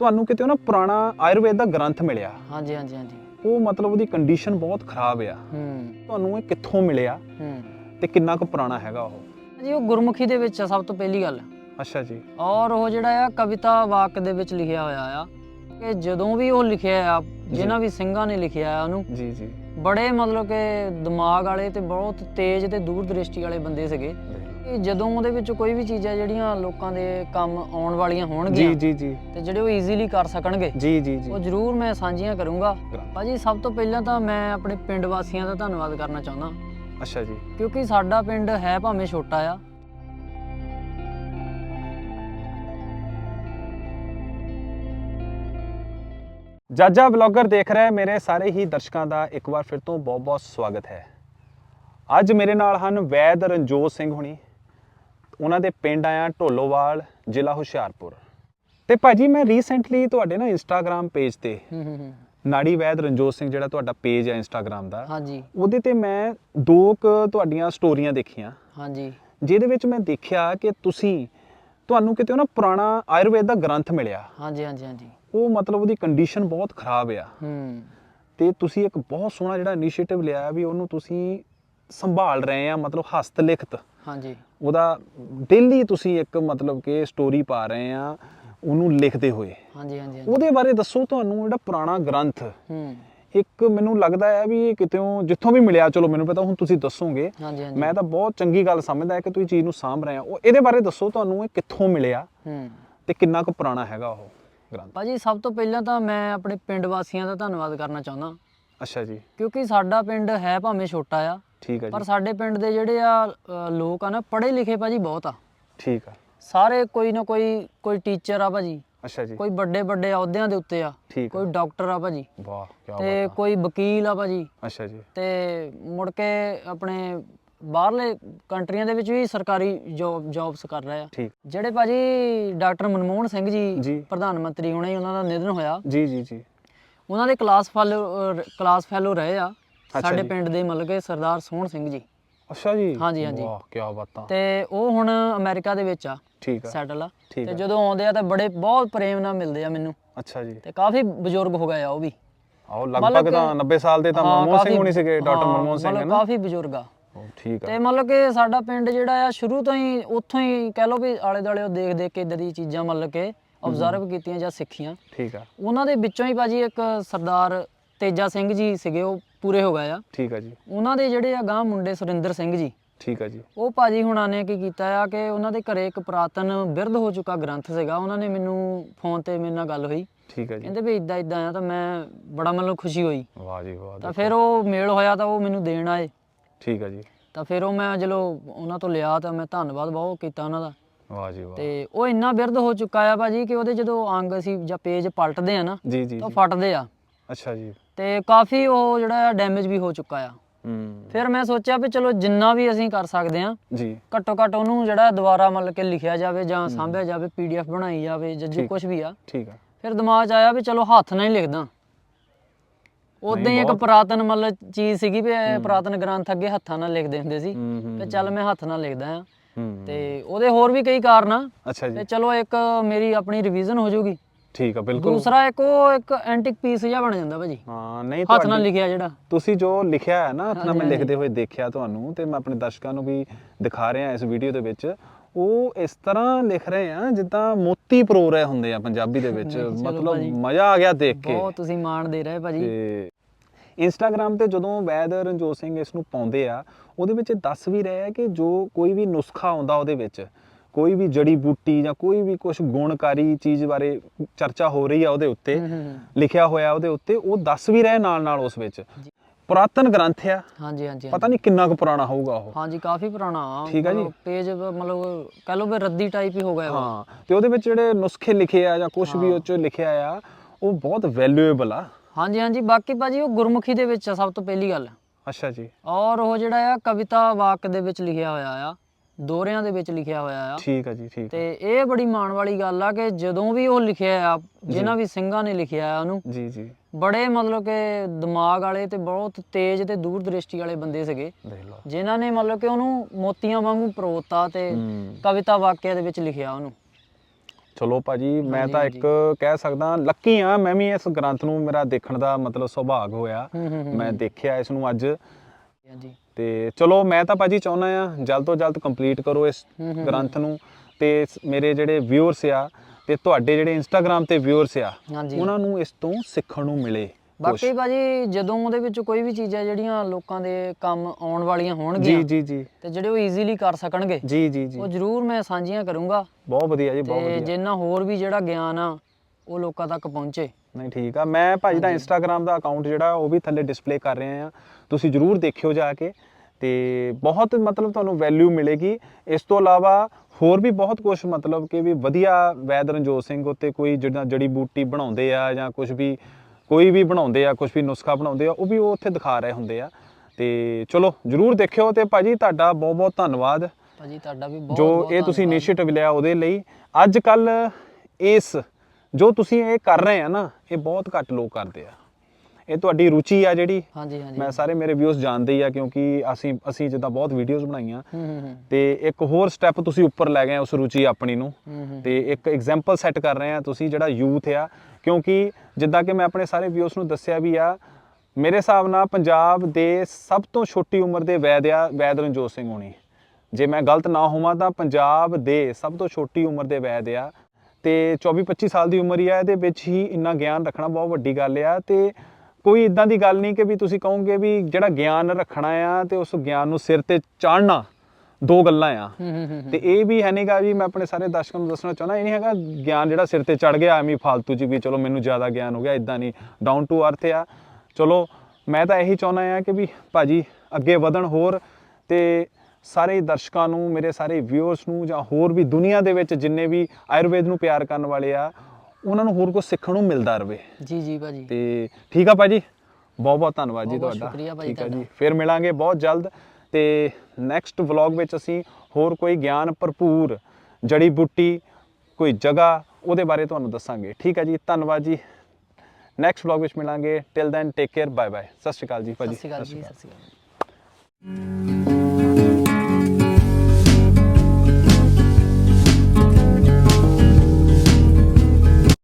ਤੁਹਾਨੂੰ ਕਿਤੇ ਨਾ ਪੁਰਾਣਾ ਆਯੁਰਵੇਦ ਦਾ ਗ੍ਰੰਥ ਮਿਲਿਆ। ਹਾਂਜੀ ਹਾਂਜੀ ਹਾਂਜੀ। ਉਹ ਮਤਲਬ ਉਹਦੀ ਕੰਡੀਸ਼ਨ ਬਹੁਤ ਖਰਾਬ ਆ। ਹੂੰ। ਤੁਹਾਨੂੰ ਇਹ ਕਿੱਥੋਂ ਮਿਲਿਆ ਹੂੰ। ਤੇ ਕਿੰਨਾ ਕੁ ਪੁਰਾਣਾ ਹੈਗਾ ਉਹ? ਜੀ ਉਹ ਗੁਰਮੁਖੀ ਦੇ ਵਿੱਚ ਆ ਸਭ ਤੋਂ ਪਹਿਲੀ ਗੱਲ। ਅੱਛਾ ਜੀ। ਔਰ ਉਹ ਜਿਹੜਾ ਆ ਕਵਿਤਾ ਵਾਕ ਦੇ ਵਿੱਚ ਲਿਖਿਆ ਹੋਇਆ ਆ ਕਿ ਜਦੋਂ ਵੀ ਉਹ ਲਿਖਿਆ ਆ ਜਿਨ੍ਹਾਂ ਵੀ ਸਿੰਘਾਂ ਨੇ ਲਿਖਿਆ ਆ ਉਹਨੂੰ ਜੀ ਜੀ। ਬੜੇ ਮਤਲਬ ਕਿ ਦਿਮਾਗ ਵਾਲੇ ਤੇ ਬਹੁਤ ਤੇਜ਼ ਤੇ ਦੂਰ ਦ੍ਰਿਸ਼ਟੀ ਵਾਲੇ ਬੰਦੇ ਸੀਗੇ। ਕਿ ਜਦੋਂ ਉਹਦੇ ਵਿੱਚ ਕੋਈ ਵੀ ਚੀਜ਼ਾਂ ਜਿਹੜੀਆਂ ਲੋਕਾਂ ਦੇ ਕੰਮ ਆਉਣ ਵਾਲੀਆਂ ਹੋਣਗੀਆਂ ਜੀ ਜੀ ਤੇ ਜਿਹੜੇ ਉਹ ਈਜ਼ੀਲੀ ਕਰ ਸਕਣਗੇ ਜੀ ਜੀ ਜੀ। ਉਹ ਜ਼ਰੂਰ ਮੈਂ ਸਾਂਝੀਆਂ ਕਰੂੰਗਾ। ਭਾਜੀ ਸਭ ਤੋਂ ਪਹਿਲਾਂ ਤਾਂ ਮੈਂ ਆਪਣੇ ਪਿੰਡ ਵਾਸੀਆਂ ਦਾ ਧੰਨਵਾਦ ਕਰਨਾ ਚਾਹੁੰਦਾ। ਅੱਛਾ ਜੀ। ਕਿਉਂਕਿ ਸਾਡਾ ਪਿੰਡ ਹੈ ਭਾਵੇਂ ਛੋਟਾ ਆ। ਜਾਜਾ ਬਲੌਗਰ ਦੇਖ ਰਹੇ ਮੇਰੇ ਸਾਰੇ ਹੀ ਦਰਸ਼ਕਾਂ ਦਾ ਇੱਕ ਵਾਰ ਫਿਰ ਤੋਂ ਬਹੁਤ-ਬਹੁਤ ਸਵਾਗਤ ਹੈ। ਅੱਜ ਮੇਰੇ ਨਾਲ ਹਨ ਵੈਦ ਰਣਜੋਤ ਸਿੰਘ ਹੁਣੀ ਉਹਨਾਂ ਦੇ ਪਿੰਡ ਆਇਆ ਢੋਲੋਵਾਲ ਜ਼ਿਲ੍ਹਾ ਹੁਸ਼ਿਆਰਪੁਰ। ਤੇ ਭਾਜੀ ਮੈਂ ਰੀਸੈਂਟਲੀ ਤੁਹਾਡੇ ਨਾ ਇੰਸਟਾਗ੍ਰam ਪੇਜ ਤੇ ਨਾੜੀ ਵੈਦ ਰਣਜੋਤ ਸਿੰਘ ਜਿਹੜਾ ਤੁਹਾਡਾ ਪੇਜ ਹੈ ਇੰਸਟਾਗ੍ਰam ਦਾ ਹਾਂਜੀ। ਉਹਦੇ ਤੇ ਮੈਂ ਦੋ ਕੁ ਤੁਹਾਡੀਆਂ ਸਟੋਰੀਆਂ ਦੇਖੀਆਂ। ਹਾਂਜੀ। ਜਿਹਦੇ ਵਿੱਚ ਮੈਂ ਦੇਖਿਆ ਕਿ ਤੁਸੀਂ ਤੁਹਾਨੂੰ ਕਿਤੇ ਨਾ ਪੁਰਾਣਾ ਆਯੁਰਵੇਦ ਦਾ ਗ੍ਰੰਥ ਮਿਲਿਆ। ਹਾਂਜੀ ਹਾਂਜੀ ਹਾਂਜੀ। ਉਹ ਮਤਲਬ ਉਹਦੀ ਕੰਡੀਸ਼ਨ ਬਹੁਤ ਖਰਾਬ ਆ। ਹੂੰ। ਤੇ ਤੁਸੀਂ ਇੱਕ ਬਹੁਤ ਸੋਹਣਾ ਜਿਹੜਾ ਇਨੀਸ਼ੀਏਟਿਵ ਲਿਆ ਵੀ ਉਹਨੂੰ ਤੁਸੀਂ ਸੰਭਾਲ ਰਹੇ ਆ ਮਤਲਬ ਹਸਤ ਲਿਖਤ ਹਾਂਜੀ। ਉਹਦਾ ਡੇਲੀ ਤੁਸੀਂ ਇੱਕ ਮਤਲਬ ਕਿ ਸਟੋਰੀ ਪਾ ਰਹੇ ਆ ਉਹਨੂੰ ਲਿਖਦੇ ਹੋਏ। ਹਾਂਜੀ ਹਾਂਜੀ। ਉਹਦੇ ਬਾਰੇ ਦੱਸੋ ਤੁਹਾਨੂੰ ਜਿਹੜਾ ਪੁਰਾਣਾ ਗ੍ਰੰਥ। ਹੂੰ। ਇੱਕ ਮੈਨੂੰ ਲੱਗਦਾ ਹੈ ਵੀ ਇਹ ਕਿਤੇੋਂ ਜਿੱਥੋਂ ਵੀ ਮਿਲਿਆ ਚਲੋ ਮੈਨੂੰ ਪਤਾ ਹੁਣ ਤੁਸੀਂ ਦੱਸੋਗੇ। ਮੈਂ ਤਾਂ ਬਹੁਤ ਚੰਗੀ ਗੱਲ ਸਮਝਦਾ ਹੈ ਕਿ ਤੁਸੀਂ ਚੀਜ਼ ਨੂੰ ਸਾਂਭ ਰਹੇ ਆ। ਉਹ ਇਹਦੇ ਬਾਰੇ ਦੱਸੋ ਤੁਹਾਨੂੰ ਇਹ ਕਿੱਥੋਂ ਮਿਲਿਆ ਹੂੰ। ਤੇ ਕਿੰਨਾ ਕੁ ਪੁਰਾਣਾ ਹੈਗਾ ਉਹ ਗ੍ਰੰਥ। ਭਾਜੀ ਸਭ ਤੋਂ ਪਹਿਲਾਂ ਤਾਂ ਮੈਂ ਆਪਣੇ ਪਿੰਡ ਵਾਸੀਆਂ ਦਾ ਧੰਨਵਾਦ ਕਰਨਾ ਚਾਹੁੰਦਾ। ਅੱਛਾ ਜੀ। ਕਿਉਂਕਿ ਸਾਡਾ ਪਿੰਡ ਹੈ ਭਾਵੇਂ ਛੋਟਾ ਆ। ਠੀਕ ਹੈ ਪਰ ਜੀ ਸਾਡੇ ਪਿੰਡ ਦੇ ਜਿਹੜੇ ਆ ਅ, ਲੋਕ ਆ ਨਾ ਪੜ੍ਹੇ ਲਿਖੇ ਭਾਜੀ ਬਹੁਤ ਆ। ਠੀਕ ਆ। ਸਾਰੇ ਕੋਈ ਨਾ ਕੋਈ ਕੋਈ ਟੀਚਰ ਆ ਭਾਜੀ। ਅੱਛਾ ਜੀ। ਕੋਈ ਵੱਡੇ ਵੱਡੇ ਅਹੁਦਿਆਂ ਦੇ ਉੱਤੇ ਆ। ਠੀਕ ਆ। ਕੋਈ ਡਾਕਟਰ ਆ ਭਾਜੀ। ਵਾਹ ਕੀ ਤੇ ਬਾਤ ਕੋਈ ਵਕੀਲ ਆ ਭਾਜੀ। ਅੱਛਾ ਜੀ। ਤੇ ਮੁੜ ਕੇ ਆਪਣੇ ਬਾਹਰਲੇ ਕੰਟਰੀਆਂ ਦੇ ਵਿੱਚ ਵੀ ਸਰਕਾਰੀ ਜੋਬ ਜੌਬਸ ਕਰ ਰਹੇ ਆ। ਠੀਕ। ਜਿਹੜੇ ਭਾਜੀ ਡਾਕਟਰ ਮਨਮੋਹਨ ਸਿੰਘ ਜੀ। ਜੀ। ਪ੍ਰਧਾਨ ਮੰਤਰੀ ਹੁਣੇ ਉਹਨਾਂ ਦਾ ਨਿਧਨ ਹੋਇਆ। ਜੀ ਜੀ ਜੀ। ਉਹਨਾਂ ਦੇ ਕਲਾਸ ਫੈਲੋ ਕਲਾਸ ਫੈਲੋ ਰਹੇ ਆ। ਸਾਡੇ। ਪਿੰਡ ਦੇ ਮਤਲਬ ਕਿ ਸਰਦਾਰ ਸੋਹਣ ਸਿੰਘ ਜੀ। ਅੱਛਾ ਜੀ। ਹਾਂਜੀ, ਹਾਂਜੀ। ਵਾਹ ਕੀ ਬਾਤਾਂ ਤੇ ਉਹ ਹੁਣ ਅਮਰੀਕਾ ਦੇ ਵਿੱਚ ਆ ਠੀਕ ਆ। ਸੈਟਲ ਆ। ਤੇ। ਜਦੋਂ ਆਉਂਦੇ ਆ ਤਾਂ ਬੜੇ ਬਹੁਤ ਪ੍ਰੇਮ ਨਾਲ ਮਿਲਦੇ ਆ ਮੈਨੂੰ। ਅੱਛਾ ਜੀ। ਤੇ ਕਾਫੀ ਬਜ਼ੁਰਗ ਹੋ ਗਏ ਆ ਉਹ ਵੀ। ਮਤਲਬ ਲਗਭਗ ਤਾਂ 90 ਸਾਲ ਦੇ ਤਾਂ ਮਨਮੋਹਨ ਸਿੰਘ ਹੋਣੀ ਸੀਗੇ ਡਾਕਟਰ ਮਨਮੋਹਨ ਸਿੰਘ ਨਾ? ਕਾਫੀ ਬਜ਼ੁਰਗ ਆ। ਠੀਕ ਤੇ ਆ ਮਤਲਬ ਕਿ ਸਾਡਾ ਪਿੰਡ ਜਿਹੜਾ ਆ ਸ਼ੁਰੂ ਤੋਂ ਹੀ ਉੱਥੋਂ ਹੀ ਕਹਿ ਲਓ ਵੀ ਆਲੇ ਦੁਆਲੇ ਉਹ ਦੇਖ ਦੇਖ ਕੇ ਇਦਾਂ ਦੀ ਚੀਜ਼ਾਂ ਮਤਲਬ ਕਿ ਆਬਜ਼ਰਵ ਕੀਤੀਆਂ ਜਾਂ ਸਿੱਖੀਆਂ। ਠੀਕ ਆ। ਉਹਨਾਂ ਦੇ ਵਿੱਚੋਂ ਹੀ ਭਾਜੀ ਇੱਕ ਸਰਦਾਰ ਤੇਜਾ ਸਿੰਘ ਜੀ ਸੀਗੇ ਉਹ ਪੂਰੇ ਹੋ ਗਏ ਆ। ਠੀਕ ਆ ਜੀ। ਉਹਨਾਂ ਦੇ ਜਿਹੜੇ ਆ ਗਾਂ ਮੁੰਡੇ ਸੁਰਿੰਦਰ ਸਿੰਘ ਜੀ ਠੀਕ ਆ ਜੀ। ਉਹ ਭਾਜੀ ਹੁਣਾਂ ਨੇ ਕੀ ਕੀਤਾ ਆ ਕਿ ਉਹਨਾਂ ਦੇ ਘਰੇ ਇੱਕ ਪੁਰਾਤਨ ਬਿਰਧ ਹੋ ਚੁੱਕਾ ਗ੍ਰੰਥ ਸੀਗਾ। ਉਹਨਾਂ ਨੇ ਮੈਨੂੰ ਫੋਨ ਤੇ ਮੇਰੇ ਨਾਲ ਗੱਲ ਹੋਈ। ਠੀਕ ਆ ਜੀ। ਕਹਿੰਦੇ ਵੀ ਇਦਾਂ ਇਦਾਂ ਆ ਤਾਂ ਮੈਂ ਬੜਾ ਮਤਲਬ ਖੁਸ਼ੀ ਹੋਈ। ਵਾਹ ਜੀ ਵਾਹ ਤਾਂ। ਫਿਰ ਉਹ ਮੇਲ ਹੋਇਆ ਤਾਂ ਉਹ ਮੈਨੂੰ ਦੇਣ ਆਏ। ਠੀਕ ਆ ਜੀ। ਤਾਂ ਫਿਰ ਉਹ ਮੈਂ ਜਦੋਂ ਉਹਨਾਂ ਤੋਂ ਲਿਆ ਤਾਂ ਮੈਂ ਧੰਨਵਾਦ ਬਹੁਤ ਕੀਤਾ ਉਹਨਾਂ ਦਾ। ਵਾਹ ਜੀ ਵਾਹ। ਤੇ ਉਹ ਇੰਨਾ ਬਿਰਧ ਹੋ ਚੁੱਕਾ ਆ ਭਾਜੀ ਕਿ ਉਹਦੇ ਜਦੋਂ ਅੰਗ ਅਸੀਂ ਜਾਂ ਪੇਜ ਪਲਟਦੇ ਆ ਨਾ ਤਾਂ। ਫਟਦੇ ਆ। ਅੱਛਾ ਜੀ। ਤੇ ਕਾਫੀ ਉਹ ਜਿਹੜਾ ਡੈਮੇਜ ਵੀ ਹੋ ਚੁੱਕਾ ਆ। ਹੂੰ। ਫਿਰ ਮੈਂ ਸੋਚਿਆ ਵੀ ਚਲੋ ਜਿੰਨਾ ਵੀ ਅਸੀਂ ਕਰ ਸਕਦੇ ਆ ਜੀ। ਘੱਟੋ ਘੱਟ ਉਹਨੂੰ ਜਿਹੜਾ ਦੁਬਾਰਾ ਮਤਲਬ ਕਿ ਲਿਖਿਆ ਜਾਵੇ ਜਾਂ ਸਾਂਭਿਆ ਜਾਵੇ ਪੀਡੀਐਫ ਬਣਾਈ ਜਾਵੇ ਜਾਂ ਜੋ। ਕੁਝ ਵੀ ਆ। ਠੀਕ ਆ। ਫਿਰ ਦਿਮਾਗ 'ਚ ਆਇਆ ਵੀ ਚਲੋ ਹੱਥ ਨਾਲ ਹੀ ਲਿਖਦਾ। ਉਦਾਂ ਹੀ ਇੱਕ ਪੁਰਾਤਨ ਮਤਲਬ ਚੀਜ਼ ਸੀਗੀ ਵੀ ਪੁਰਾਤਨ ਗ੍ਰੰਥ ਅੱਗੇ ਹੱਥਾਂ ਨਾਲ ਲਿਖਦੇ ਹੁੰਦੇ ਸੀ। ਤੇ ਚੱਲ ਮੈਂ ਹੱਥ ਨਾਲ ਲਿਖਦਾ ਆ ਤੇ ਉਹਦੇ ਹੋਰ ਵੀ ਕਈ ਕਾਰਨ ਆ। ਅੱਛਾ ਤੇ ਚਲੋ ਇੱਕ ਮੇਰੀ ਆਪਣੀ ਰਿਵੀਜ਼ਨ ਹੋ ਜਾਊਗੀ। ਠੀਕ ਆ ਬਿਲਕੁਲ। ਦੂਸਰਾ ਇੱਕ ਉਹ ਇੱਕ ਐਂਟਿਕ ਪੀਸ ਜਿਹਾ ਬਣ ਜਾਂਦਾ ਭਾਜੀ। ਹਾਂ ਨਹੀਂ ਹੱਥ ਨਾਲ ਤੁਹਾਡੀ- ਲਿਖਿਆ ਜਿਹੜਾ। ਤੁਸੀਂ ਜੋ ਲਿਖਿਆ ਹੈ ਨਾ ਹਾਂਜੀ, ਮੈਂ ਹਾਂਜੀ। ਲਿਖਦੇ ਹੋਏ ਦੇਖਿਆ ਤੁਹਾਨੂੰ ਤੇ ਮੈਂ ਆਪਣੇ ਦਰਸ਼ਕਾਂ ਨੂੰ ਵੀ ਦਿਖਾ ਰਿਹਾ ਇਸ ਵੀਡੀਓ ਦੇ ਵਿੱਚ। ਉਹ ਇਸ ਤਰ੍ਹਾਂ ਲਿਖ ਰਹੇ ਆ ਜਿੱਦਾਂ ਮੋਤੀ ਪਰੋ ਰਹੇ ਹੁੰਦੇ ਆ ਪੰਜਾਬੀ ਦੇ ਵਿੱਚ। ਨਹੀਂ, ਚਲੋ ਮਤਲਬ ਭਾਜੀ। ਮਜ਼ਾ ਆ ਗਿਆ ਦੇਖ ਕੇ। ਬਹੁਤ ਤੁਸੀਂ ਮਾਣ ਦੇ ਰਹੇ ਭਾਜੀ। ਤੇ ਇੰਸਟਾਗ੍ਰam ਤੇ ਜਦੋਂ ਵੈਦ ਰਣਜੋਤ ਸਿੰਘ ਇਸ ਨੂੰ ਪਾਉਂਦੇ ਆ ਉਹਦੇ ਵਿੱਚ ਇਹ ਦੱਸ ਵੀ ਰਹੇ ਆ ਕਿ ਜੋ ਕੋਈ ਵੀ ਨੁਸਖਾ ਆਉਂਦਾ ਉਹਦੇ ਵਿੱਚ ਕੋਈ ਵੀ ਜੜੀ ਬੂਟੀ ਜਾਂ ਕੋਈ ਵੀ ਕੁਝ ਗੁਣਕਾਰੀ ਚੀਜ਼ ਬਾਰੇ ਚਰਚਾ ਹੋ ਰਹੀ ਆ ਉਹਦੇ ਉੱਤੇ ਹੂੰ, ਹੂੰ, ਹੂੰ। ਲਿਖਿਆ ਹੋਇਆ ਉਹਦੇ ਉੱਤੇ ਉਹ ਦੱਸ ਵੀ ਰਹੇ ਨਾਲ ਨਾਲ ਉਸ ਵਿੱਚ। ਪੁਰਾਤਨ ਗ੍ਰੰਥ ਆ। ਹਾਂਜੀ ਹਾਂਜੀ ਪਤਾ ਨਹੀਂ ਕਿੰਨਾ ਕੁ ਪੁਰਾਣਾ ਹੋਊਗਾ ਉਹ। ਹਾਂਜੀ ਕਾਫੀ ਪੁਰਾਣਾ ਠੀਕ ਆ ਜੀ। ਪੇਜ ਮਤਲਬ ਕਹ ਲਓ ਵੀ ਰੱਦੀ ਟਾਈਪ ਹੀ ਹੋ ਗਿਆ ਹਾਂ ਤੇ ਉਹਦੇ ਵਿੱਚ ਜਿਹੜੇ ਨੁਸਖੇ ਲਿਖੇ ਆ ਜਾਂ ਕੁਝ ਵੀ ਉਹ ਚ ਲਿਖਿਆ ਆ ਉਹ ਬਹੁਤ ਵੈਲਿਊਏਬਲ ਆ। ਹਾਂਜੀ ਹਾਂਜੀ ਬਾਕੀ ਭਾਜੀ ਉਹ ਗੁਰਮੁਖੀ ਦੇ ਵਿੱਚ ਆ ਸਭ ਤੋਂ ਪਹਿਲੀ ਗੱਲ। ਅੱਛਾ ਜੀ। ਔਰ ਉਹ ਜਿਹੜਾ ਆ ਕਵਿਤਾ ਵਾਕ ਦੇ ਵਿੱਚ ਲਿਖਿਆ ਹੋਇਆ ਆ। ਦੋਰਿਆਂ ਦੇ ਵਿੱਚ ਲਿਖਿਆ ਹੋਇਆ ਆ ਠੀਕ ਆ ਜੀ ਠੀਕ। ਤੇ ਇਹ ਬੜੀ ਮਾਣ ਵਾਲੀ ਗੱਲ ਆ ਕਿ ਜਦੋਂ ਵੀ ਉਹ ਲਿਖਿਆ ਆ ਜਿਨ੍ਹਾਂ ਵੀ ਸਿੰਘਾਂ ਨੇ ਲਿਖਿਆ ਆ ਉਹਨੂੰ ਜੀ ਜੀ ਬੜੇ ਮਤਲਬ ਕਿ ਦਿਮਾਗ ਵਾਲੇ ਤੇ ਬਹੁਤ ਤੇਜ਼ ਤੇ ਦੂਰ ਦ੍ਰਿਸ਼ਟੀ ਵਾਲੇ ਬੰਦੇ ਸੀਗੇ ਜਿਨ੍ਹਾਂ ਨੇ ਮਤਲਬ ਕਿ ਉਹਨੂੰ ਮੋਤੀਆਂ ਵਾਂਗੂ ਪਰੋਤਾ ਤੇ। ਕਵਿਤਾ ਵਾਕਿਆ ਦੇ ਵਿੱਚ ਲਿਖਿਆ ਉਹਨੂੰ ਚਲੋ ਭਾਜੀ ਮੈਂ ਤਾਂ। ਇੱਕ ਕਹਿ ਸਕਦਾ ਲੱਕੀ ਆ ਮੈਂ ਵੀ ਇਸ ਗ੍ਰੰਥ ਨੂੰ ਮੇਰਾ ਦੇਖਣ ਦਾ ਮਤਲਬ ਸੁਭਾਗ ਹੋਇਆ। ਮੈਂ ਦੇਖਿਆ ਇਸ ਨੂੰ ਅੱਜ ਹਾਂਜੀ। ਤੇ ਚਲੋ ਮੈਂ ਤਾਂ ਭਾਜੀ ਚਾਹੁੰਦਾ ਆ ਜਲਦ ਤੋਂ ਜਲਦ ਕੰਪਲੀਟ ਕਰੋ ਇਸ ਗ੍ਰੰਥ ਨੂੰ। ਤੇ ਮੇਰੇ ਜਿਹੜੇ ਵਿਊਅਰਸ ਆ ਤੇ ਤੁਹਾਡੇ ਜਿਹੜੇ ਇੰਸਟਾਗ੍ਰam ਤੇ ਵਿਊਅਰਸ ਆ ਉਹਨਾਂ ਨੂੰ ਇਸ ਤੋਂ ਸਿੱਖਣ ਨੂੰ ਮਿਲੇ। ਬਾਕੀ ਭਾਜੀ ਜਦੋਂ ਉਹਦੇ ਵਿੱਚ ਕੋਈ ਵੀ ਚੀਜ਼ਾਂ ਜਿਹੜੀਆਂ ਲੋਕਾਂ ਦੇ ਕੰਮ ਆਉਣ ਵਾਲੀਆਂ ਜੀ ਹੋਣਗੀਆਂ ਜੀ ਜੀ ਤੇ ਜਿਹੜੇ ਉਹ ਈਜ਼ੀਲੀ ਕਰ ਸਕਣਗੇ ਜੀ ਜੀ ਜੀ। ਉਹ ਜ਼ਰੂਰ ਮੈਂ ਸਾਂਝੀਆਂ ਕਰੂੰਗਾ। ਬਹੁਤ ਵਧੀਆ ਜੀ ਬਹੁਤ ਤੇ ਵਧੀਆ। ਜਿੰਨਾ ਹੋਰ ਵੀ ਜਿਹੜਾ ਗਿਆਨ ਆ ਉਹ ਲੋਕਾਂ ਤੱਕ ਪਹੁੰਚੇ। ਨਹੀਂ ਠੀਕ ਆ। ਮੈਂ ਭਾਜੀ ਦਾ ਇੰਸਟਾਗ੍ਰam ਦਾ ਅਕਾਊਂਟ ਜਿਹੜਾ ਉਹ ਵੀ ਥੱਲੇ ਡਿਸਪਲੇ ਕਰ ਰਹੇ ਆ ਤੁਸੀਂ ਜਰੂਰ ਦੇਖਿਓ ਜਾ ਕੇ ਤੇ ਬਹੁਤ ਮਤਲਬ ਤੁਹਾਨੂੰ ਵੈਲਿਊ ਮਿਲੇਗੀ। ਇਸ ਤੋਂ ਇਲਾਵਾ ਹੋਰ ਵੀ ਬਹੁਤ ਕੁਝ ਮਤਲਬ ਕਿ ਵੀ ਵਧੀਆ ਵੈਦ ਰਣਜੋਤ ਸਿੰਘ ਉੱਤੇ ਕੋਈ ਜਿਹੜਾ ਜੜੀ ਬੂਟੀ ਬਣਾਉਂਦੇ ਆ ਜਾਂ ਕੁਝ ਵੀ ਕੋਈ ਵੀ ਬਣਾਉਂਦੇ ਆ ਕੁਝ ਵੀ ਨੁਸਖਾ ਬਣਾਉਂਦੇ ਆ ਉਹ ਵੀ ਉਹ ਉੱਥੇ ਦਿਖਾ ਰਹੇ ਹੁੰਦੇ ਆ। ਤੇ ਚਲੋ ਜਰੂਰ ਦੇਖਿਓ ਤੇ ਭਾਜੀ ਤੁਹਾਡਾ ਬਹੁਤ ਬਹੁਤ ਧੰਨਵਾਦ। ਭਾਜੀ ਤੁਹਾਡਾ ਵੀ ਬਹੁਤ ਜੋ ਇਹ ਤੁਸੀਂ। ਇਨੀਸ਼ੀਏਟਿਵ ਲਿਆ ਉਹਦੇ ਲਈ। ਅੱਜ ਕੱਲ ਇਸ ਜੋ ਤੁਸੀਂ ਇਹ ਕਰ ਰਹੇ ਆ ਨਾ ਇਹ ਬਹੁਤ ਘੱਟ ਲੋਕ ਕਰਦੇ ਆ। ਇਹ ਤੁਹਾਡੀ ਰੁਚੀ ਆ ਜਿਹੜੀ। ਹਾਂਜੀ ਹਾਂਜੀ। ਮੈਂ ਸਾਰੇ ਮੇਰੇ ਵਿਊਜ਼ ਜਾਣਦੇ ਹੀ ਆ ਕਿਉਂਕਿ ਅਸੀਂ ਅਸੀਂ ਜਿੱਦਾਂ ਬਹੁਤ ਵੀਡੀਓਜ਼ ਬਣਾਈਆਂ। ਹੂੰ ਹੂੰ ਹੂੰ। ਤੇ ਇੱਕ ਹੋਰ ਸਟੈਪ ਤੁਸੀਂ ਉੱਪਰ ਲੈ ਗਏ ਉਸ ਰੁਚੀ ਆਪਣੀ ਨੂੰ। ਤੇ ਇੱਕ ਐਗਜ਼ਾਮਪਲ ਸੈੱਟ ਕਰ ਰਹੇ ਆ ਤੁਸੀਂ ਜਿਹੜਾ ਯੂਥ ਆ। ਕਿਉਂਕਿ ਜਿੱਦਾਂ ਕਿ ਮੈਂ ਆਪਣੇ ਸਾਰੇ ਵਿਊਅਰਸ ਨੂੰ ਦੱਸਿਆ ਵੀ ਆ ਮੇਰੇ ਹਿਸਾਬ ਨਾਲ ਪੰਜਾਬ ਦੇ ਸਭ ਤੋਂ ਛੋਟੀ ਉਮਰ ਦੇ ਵੈਦ ਆ ਵੈਦ ਰਣਜੋਤ ਸਿੰਘ ਹੋਣੀ। ਜੇ ਮੈਂ ਗਲਤ ਨਾ ਹੋਵਾਂ ਤਾਂ ਪੰਜਾਬ ਦੇ ਸਭ ਤੋਂ ਛੋਟੀ ਉਮਰ ਦੇ ਵੈਦ ਆ। ਤੇ 24 25 ਸਾਲ ਦੀ ਉਮਰ ਹੀ ਆ ਇਹਦੇ ਵਿੱਚ ਹੀ ਇੰਨਾ ਗਿਆਨ ਰੱਖਣਾ ਬਹੁਤ ਵੱਡੀ ਗੱਲ ਆ। ਤੇ ਕੋਈ ਇਦਾਂ ਦੀ ਗੱਲ ਨਹੀਂ ਕਿ ਵੀ ਤੁਸੀਂ ਕਹੋਗੇ ਵੀ ਜਿਹੜਾ ਗਿਆਨ ਰੱਖਣਾ ਆ ਤੇ ਉਸ ਗਿਆਨ ਨੂੰ ਸਿਰ ਤੇ ਚਾੜਨਾ ਦੋ ਗੱਲਾਂ ਆ। ਤੇ ਇਹ ਵੀ ਹੈ ਨਹੀਂਗਾ ਵੀ ਮੈਂ ਆਪਣੇ ਸਾਰੇ ਦਰਸ਼ਕਾਂ ਨੂੰ ਦੱਸਣਾ ਚਾਹੁੰਦਾ ਇਹ ਨਹੀਂ ਹੈਗਾ ਗਿਆਨ ਜਿਹੜਾ ਸਿਰ ਤੇ ਚੜ ਗਿਆ ਐਵੇਂ ਫਾਲਤੂ ਚ ਵੀ ਚਲੋ ਮੈਨੂੰ ਜ਼ਿਆਦਾ ਗਿਆਨ ਹੋ ਗਿਆ ਇਦਾਂ ਨਹੀਂ ਡਾਊਨ ਟੂ ਅਰਥ ਆ। ਚਲੋ ਮੈਂ ਤਾਂ ਇਹੀ ਚਾਹੁੰਦਾ ਆ ਕਿ ਵੀ ਭਾਜੀ ਅੱਗੇ ਵਧਣ ਹੋਰ ਤੇ ਸਾਰੇ ਦਰਸ਼ਕਾਂ ਨੂੰ ਮੇਰੇ ਸਾਰੇ ਵਿਊਅਰਸ ਨੂੰ ਜਾਂ ਹੋਰ ਵੀ ਦੁਨੀਆ ਦੇ ਵਿੱਚ ਜਿੰਨੇ ਵੀ ਆਯੁਰਵੇਦ ਨੂੰ ਪਿਆਰ ਕਰਨ ਵਾਲੇ ਆ ਉਹਨਾਂ ਨੂੰ ਹੋਰ ਕੁਝ ਸਿੱਖਣ ਨੂੰ ਮਿਲਦਾ ਰਵੇ। ਜੀ ਜੀ ਭਾਜੀ। ਤੇ ਠੀਕ ਆ ਭਾਜੀ? ਬਹੁਤ ਬਹੁਤ ਧੰਨਵਾਦ ਜੀ ਤੁਹਾਡਾ। ਸ਼ੁਕਰੀਆ ਭਾਜੀ ਠੀਕ ਆ ਜੀ। ਫਿਰ ਮਿਲਾਂਗੇ ਬਹੁਤ ਜਲਦ। ਤੇ ਨੈਕਸਟ ਵਲੌਗ ਵਿੱਚ ਅਸੀਂ ਹੋਰ ਕੋਈ ਗਿਆਨ ਭਰਪੂਰ ਜੜੀ ਬੂਟੀ ਕੋਈ ਜਗ੍ਹਾ ਉਹਦੇ ਬਾਰੇ ਤੁਹਾਨੂੰ ਦੱਸਾਂਗੇ। ਠੀਕ ਆ ਜੀ? ਧੰਨਵਾਦ ਜੀ। ਨੈਕਸਟ ਵਲੌਗ ਵਿੱਚ ਮਿਲਾਂਗੇ। Till then take care bye bye ਸਤਿ ਸ਼੍ਰੀ ਅਕਾਲ ਜੀ ਭਾਜੀ। ਸਤਿ ਸ਼੍ਰੀ ਅਕਾਲ ਜੀ। ਸਤਿ ਸ਼੍ਰੀ ਅਕਾਲ।